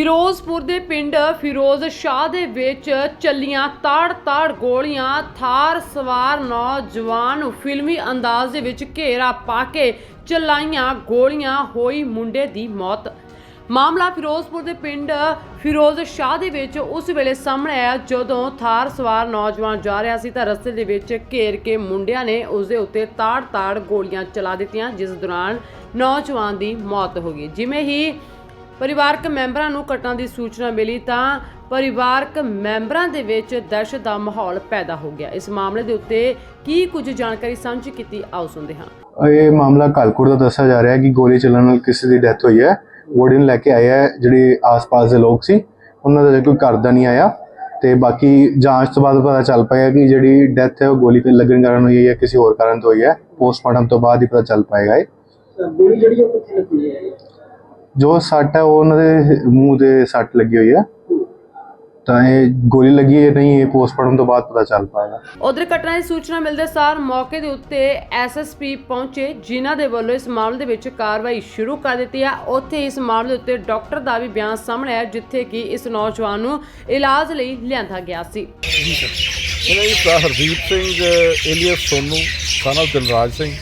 ਫਿਰੋਜ਼ਪੁਰ ਦੇ ਪਿੰਡ ਫਿਰੋਜ਼ ਸ਼ਾਹ ਦੇ ਵਿੱਚ ਚੱਲੀਆਂ ਤਾੜ-ਤਾੜ ਗੋਲੀਆਂ, ਥਾਰ ਸਵਾਰ ਨੌਜਵਾਨ ਨੂੰ ਫਿਲਮੀ ਅੰਦਾਜ਼ ਦੇ ਵਿੱਚ ਘੇਰਾ ਪਾ ਕੇ ਚਲਾਈਆਂ ਗੋਲੀਆਂ, ਹੋਈ ਮੁੰਡੇ ਦੀ ਮੌਤ। ਮਾਮਲਾ ਫਿਰੋਜ਼ਪੁਰ ਦੇ ਪਿੰਡ ਫਿਰੋਜ਼ ਸ਼ਾਹ ਦੇ ਵਿੱਚ ਉਸ ਵੇਲੇ ਸਾਹਮਣੇ ਆਇਆ ਜਦੋਂ ਥਾਰ ਸਵਾਰ ਨੌਜਵਾਨ ਜਾ ਰਿਹਾ ਸੀ ਤਾਂ ਰਸਤੇ ਦੇ ਵਿੱਚ ਘੇਰ ਕੇ ਮੁੰਡਿਆਂ ਨੇ ਉਸ ਦੇ ਉੱਤੇ ਤਾੜ-ਤਾੜ ਗੋਲੀਆਂ ਚਲਾ ਦਿੱਤੀਆਂ, ਜਿਸ ਦੌਰਾਨ ਨੌਜਵਾਨ ਦੀ ਮੌਤ ਹੋ ਗਈ। ਜਿਵੇਂ ਹੀ ਪਰਿਵਾਰਕ ਮੈਂਬਰਾਂ ਨੂੰ ਘਟਨਾ ਦੀ ਸੂਚਨਾ ਮਿਲੀ ਤਾਂ ਪਰਿਵਾਰਕ ਮੈਂਬਰਾਂ ਦੇ ਵਿੱਚ ਦਹਿਸ਼ਤ ਦਾ ਮਾਹੌਲ ਪੈਦਾ ਹੋ ਗਿਆ। ਇਸ ਮਾਮਲੇ ਦੇ ਉੱਤੇ ਕੀ ਕੁਝ ਜਾਣਕਾਰੀ ਸਾਂਝੀ ਕੀਤੀ ਆਓ ਸੁਣਦੇ ਹਾਂ। ਇਹ ਮਾਮਲਾ ਕਾਲਕੁੜ ਦਾ ਦੱਸਿਆ ਜਾ ਰਿਹਾ ਹੈ ਕਿ ਗੋਲੀ ਚੱਲਣ ਨਾਲ ਕਿਸੇ ਦੀ ਡੈਥ ਹੋਈ ਹੈ। ਬੋਡੀ ਨੂੰ ਲੈ ਕੇ ਹੈ ਜਿਹੜੇ ਆਸ-ਪਾਸ ਦੇ ਲੋਕ ਸੀ। ਉਹਨਾਂ ਦਾ ਕੋਈ ਘਰ ਦਾ ਨਹੀਂ ਆਇਆ ਤੇ ਬਾਕੀ ਜਾਂਚ ਤੋਂ ਬਾਅਦ ਪਤਾ ਚੱਲ ਪਾਏਗਾ ਕਿ ਜਿਹੜੀ ਡੈਥ ਹੈ ਉਹ ਗੋਲੀ ਤੇ ਲੱਗਣ ਕਾਰਨ ਹੋਈ ਹੈ ਜਾਂ ਕਿਸੇ ਹੋਰ ਕਾਰਨ ਤੋਂ ਹੋਈ ਹੈ। ਪੋਸਟਮਾਰਟਮ ਤੋਂ ਬਾਅਦ ਹੀ ਪਤਾ ਚੱਲ ਪਾਏਗਾ ਇਹ। ਗੋਲੀ ਜਿਹੜੀ ਉਹ ਕਿੱਥੇ ਲੱਗੀ ਹੈ? ਜੋ ਸੱਟ ਹੈ ਉਹ ਉਹਨਾਂ ਦੇ ਮੂੰਹ ਤੇ ਸੱਟ ਲੱਗੀ ਹੋਈ ਹੈ। ਤਾਂ ਇਹ ਗੋਲੀ ਲੱਗੀ ਹੈ ਨਹੀਂ ਇਹ ਪੋਸਟਮਾਰਟਮ ਤੋਂ ਬਾਅਦ ਪਤਾ ਚੱਲ ਪਾਏਗਾ। ਉਧਰ ਘਟਨਾ ਦੀ ਸੂਚਨਾ ਮਿਲਦੇ ਸਾਰ ਮੌਕੇ ਦੇ ਉੱਤੇ ਐਸਐਸਪੀ ਪਹੁੰਚੇ ਜਿਨ੍ਹਾਂ ਦੇ ਵੱਲੋਂ ਇਸ ਮਾਮਲੇ ਦੇ ਵਿੱਚ ਕਾਰਵਾਈ ਸ਼ੁਰੂ ਕਰ ਦਿੱਤੀ ਹੈ। ਉੱਥੇ ਇਸ ਮਾਮਲੇ ਉੱਤੇ ਡਾਕਟਰ ਦਾ ਵੀ ਬਿਆਨ ਸਾਹਮਣੇ ਆਇਆ ਜਿੱਥੇ ਕਿ ਇਸ ਨੌਜਵਾਨ ਨੂੰ ਇਲਾਜ ਲਈ ਲਿਆਂਦਾ ਗਿਆ ਸੀ। ਇਹਨਾਂ ਦੀ ਭਰਾ ਹਰਦੀਪ ਸਿੰਘ ਏਲੀਅਸ ਸੋਨੂ of ਦਿਲਰਾਜ ਸਿੰਘ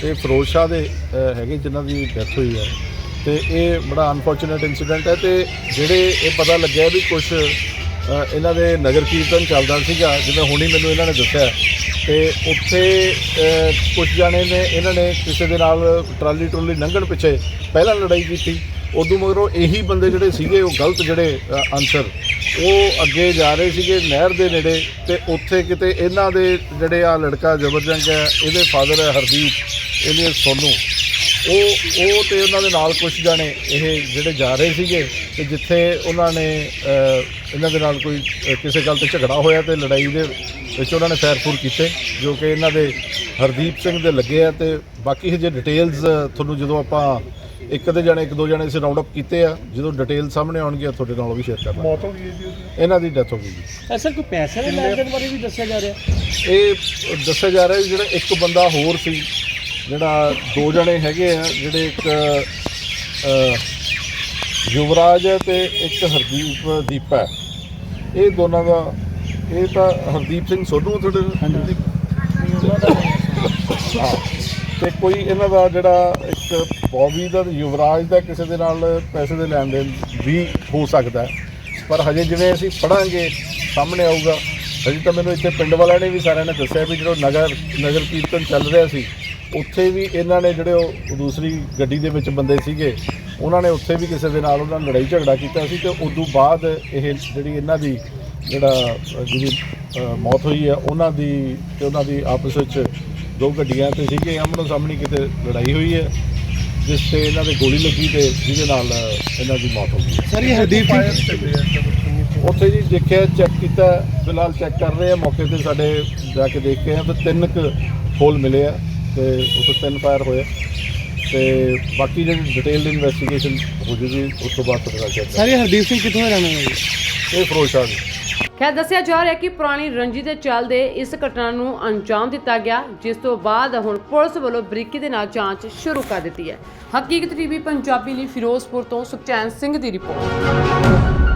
ਤੇ ਫਿਰੋਜ਼ ਸ਼ਾਹ ਦੇ ਅਹ, ਹੈਗੇ ਜਿਨ੍ਹਾਂ ਦੀ ਡੈਥ ਹੋਈ ਹੈ। ਤੇ ਇਹ ਬੜਾ ਅਨਫੋਰਚੂਨੇਟ ਇਨਸੀਡੈਂਟ ਹੈ ਤੇ ਜਿਹੜੇ ਇਹ ਪਤਾ ਲੱਗਿਆ ਵੀ ਕੁਝ ਇਹਨਾਂ ਦੇ ਨਗਰ ਕੀਰਤਨ ਚੱਲਦਾ ਸੀਗਾ, ਜਿਵੇਂ ਹੁਣੀ ਮੈਨੂੰ ਇਹਨਾਂ ਨੇ ਦੱਸਿਆ। ਤੇ ਉੱਥੇ ਕੁਝ ਜਾਣੇ ਨੇ, ਇਹਨਾਂ ਨੇ ਕਿਸੇ ਦੇ ਨਾਲ ਟਰਾਲੀ ਟਰੋਲੀ ਲੰਘਣ ਪਿੱਛੇ ਪਹਿਲਾਂ ਲੜਾਈ ਕੀਤੀ। ਉਦੋਂ ਮਗਰੋਂ ਇਹੀ ਬੰਦੇ ਜਿਹੜੇ ਸੀਗੇ, ਉਹ ਗਲਤ ਜਿਹੜੇ ਆਨਸਰ ਉਹ ਅੱਗੇ ਜਾ ਰਹੇ ਸੀਗੇ ਨਹਿਰ ਦੇ ਨੇੜੇ ਤੇ ਉੱਥੇ ਕਿਤੇ ਇਹਨਾਂ ਦੇ ਜਿਹੜੇ ਆ ਲੜਕਾ ਜਬਰਜੰਗ ਹੈ, ਇਹਦੇ ਫਾਦਰ ਹੈ ਹਰਦੀਪ, ਇਹਨੇ ਸੋਨੂ। ਉਹ ਉਹ ਤੇ ਉਹਨਾਂ ਦੇ ਨਾਲ ਕੁਝ ਜਾਣੇ ਇਹ ਜਿਹੜੇ ਜਾ ਰਹੇ ਸੀਗੇ ਤੇ ਜਿੱਥੇ ਉਹਨਾਂ ਨੇ ਇਹਨਾਂ ਦੇ ਨਾਲ ਕੋਈ ਕਿਸੇ ਗੱਲ ਤੇ ਝਗੜਾ ਹੋਇਆ ਤੇ ਲੜਾਈ ਦੇ ਵਿੱਚ ਉਹਨਾਂ ਨੇ ਫੈਰਫੂਰ ਕੀਤੇ ਜੋ ਕਿ ਇਹਨਾਂ ਦੇ ਹਰਦੀਪ ਸਿੰਘ ਦੇ ਲੱਗੇ ਆ ਤੇ ਬਾਕੀ ਹਜੇ ਡਿਟੇਲਸ ਤੁਹਾਨੂੰ ਜਦੋਂ ਆਪਾਂ ਇੱਕ ਦੇ ਜਾਣੇ ਇੱਕ ਦੋ ਜਾਣੇ ਅਸੀਂ ਰਾਉਂਡ ਅਪ ਕੀਤੇ ਆ ਜਦੋਂ ਡਿਟੇਲ ਸਾਹਮਣੇ ਆਉਣਗੀਆਂ ਤੁਹਾਡੇ ਨਾਲ ਉਹ ਵੀ ਸ਼ੇਅਰ ਕਰਾਂਗੇ ਮੌਤ ਹੋ ਗਈ ਜੀ ਇਹਨਾਂ ਦੀ ਡੈਥ ਹੋ ਗਈ ਜੀ। ਅਸਲ ਕੋਈ ਪੈਸੇ ਦੇ ਲੈਣ ਦੇਣ ਬਾਰੇ ਵੀ ਦੱਸਿਆ ਜਾ ਰਿਹਾ? ਇਹ ਦੱਸਿਆ ਜਾ ਰਿਹਾ ਜਿਹੜਾ ਇੱਕ ਬੰਦਾ ਹੋਰ ਸੀ ਜਿਹੜਾ ਦੋ ਜਣੇ ਹੈਗੇ ਆ ਜਿਹੜੇ ਇੱਕ ਯੁਵਰਾਜ ਹੈ ਤੇ ਇੱਕ ਹਰਦੀਪ ਦੀਪਾ ਹੈ। ਇਹ ਦੋਨਾਂ ਦਾ ਇਹ ਤਾਂ ਹਰਦੀਪ ਸਿੰਘ ਸੋਢੂ ਆ ਤੁਹਾਡੇ ਹਾਂ। ਤੇ ਕੋਈ ਇਹਨਾਂ ਦਾ ਜਿਹੜਾ ਇੱਕ ਬੌਬੀ ਦਾ ਤੇ ਯੁਵਰਾਜ ਦਾ ਕਿਸੇ ਦੇ ਨਾਲ ਪੈਸੇ ਦੇ ਲੈਣ ਦੇਣ ਵੀ ਹੋ ਸਕਦਾ ਹੈ। ਪਰ ਹਜੇ ਜਿਵੇਂ ਅਸੀਂ ਪੜਾਂਗੇ ਸਾਹਮਣੇ ਆਊਗਾ। ਹਜੇ ਤਾਂ ਮੈਨੂੰ ਇੱਥੇ ਪਿੰਡ ਵਾਲਿਆਂ ਨੇ ਵੀ ਸਾਰਿਆਂ ਨੇ ਦੱਸਿਆ ਵੀ ਜਿਹੜਾ ਨਗਰ ਨਗਰ ਕੀਰਤਨ ਚੱਲ ਰਿਹਾ ਸੀ ਉੱਥੇ ਵੀ ਇਹਨਾਂ ਨੇ ਜਿਹੜੇ ਉਹ ਦੂਸਰੀ ਗੱਡੀ ਦੇ ਵਿੱਚ ਬੰਦੇ ਸੀਗੇ ਉਹਨਾਂ ਨੇ ਉੱਥੇ ਵੀ ਕਿਸੇ ਦੇ ਨਾਲ ਉਹਨਾਂ ਨਾਲ ਲੜਾਈ ਝਗੜਾ ਕੀਤਾ ਸੀ ਤੇ ਉਦੋਂ ਬਾਅਦ ਇਹ ਜਿਹੜੀ ਇਹਨਾਂ ਦੀ ਜਿਹੜਾ ਜਿਹਦੀ ਮੌਤ ਹੋਈ ਹੈ ਉਹਨਾਂ ਦੀ ਤੇ ਉਹਨਾਂ ਦੀ ਆਪਸ ਵਿੱਚ ਦੋ ਗੱਡੀਆਂ ਤੇ ਸੀਗੇ ਆਮਣੋ ਸਾਹਮਣੇ ਕਿਤੇ ਲੜਾਈ ਹੋਈ ਹੈ ਜਿਸ ਤੇ ਇਹਨਾਂ ਦੇ ਗੋਲੀ ਲੱਗੀ ਤੇ ਜਿਹਦੇ ਨਾਲ ਇਹਨਾਂ ਦੀ ਮੌਤ ਹੋ ਗਈ ਸਰ ਇਹ ਹਰਦੀਪ ਸਿੰਘ ਉੱਥੇ ਜੀ ਦੇਖਿਆ ਚੈੱਕ ਕੀਤਾ ਫਿਲਹਾਲ ਚੈੱਕ ਕਰ ਰਹੇ ਆ ਮੌਕੇ ਤੇ ਸਾਡੇ ਜਾ ਕੇ ਦੇਖ ਕੇ ਆ ਤੇ ਤਿੰਨ ਕੁ ਹੋਲ ਮਿਲੇ ਆ। ਤੇ ਉੱਥੇ ਤਿੰਨ ਫਾਇਰ ਹੋਏ। ਤੇ ਬਾਕੀ ਜਿਹੜੀ ਡਿਟੇਲਡ ਇਨਵੈਸਟੀਗੇਸ਼ਨ ਹੋ ਜੂਗੀ ਉਸ ਤੋਂ ਬਾਅਦ ਪਤਾ ਚੱਲ ਸਰ ਹਰਦੀਪ ਸਿੰਘ ਕਿੱਥੋਂ ਦਾ ਰਹਿਣ ਵਾਲਾ ਹੈ ਇਹ ਫਿਰੋਜ਼ ਸ਼ਾਹ ਦੀ ਖੈਰ ਦੱਸਿਆ ਜਾ ਰਿਹਾ ਕਿ ਪੁਰਾਣੀ ਰੰਜੀ ਦੇ ਚੱਲਦੇ ਇਸ ਘਟਨਾ ਨੂੰ ਅੰਜਾਮ ਦਿੱਤਾ ਗਿਆ ਜਿਸ ਤੋਂ ਬਾਅਦ ਹੁਣ ਪੁਲਿਸ ਵੱਲੋਂ ਬਰੀਕੀ ਦੇ ਨਾਲ ਜਾਂਚ ਸ਼ੁਰੂ ਕਰ ਦਿੱਤੀ ਹੈ। ਹਕੀਕਤ ਟੀਵੀ ਪੰਜਾਬੀ ਲਈ ਫਿਰੋਜ਼ਪੁਰ ਤੋਂ ਸੁਖਚੈਨ ਸਿੰਘ ਦੀ ਰਿਪੋਰਟ।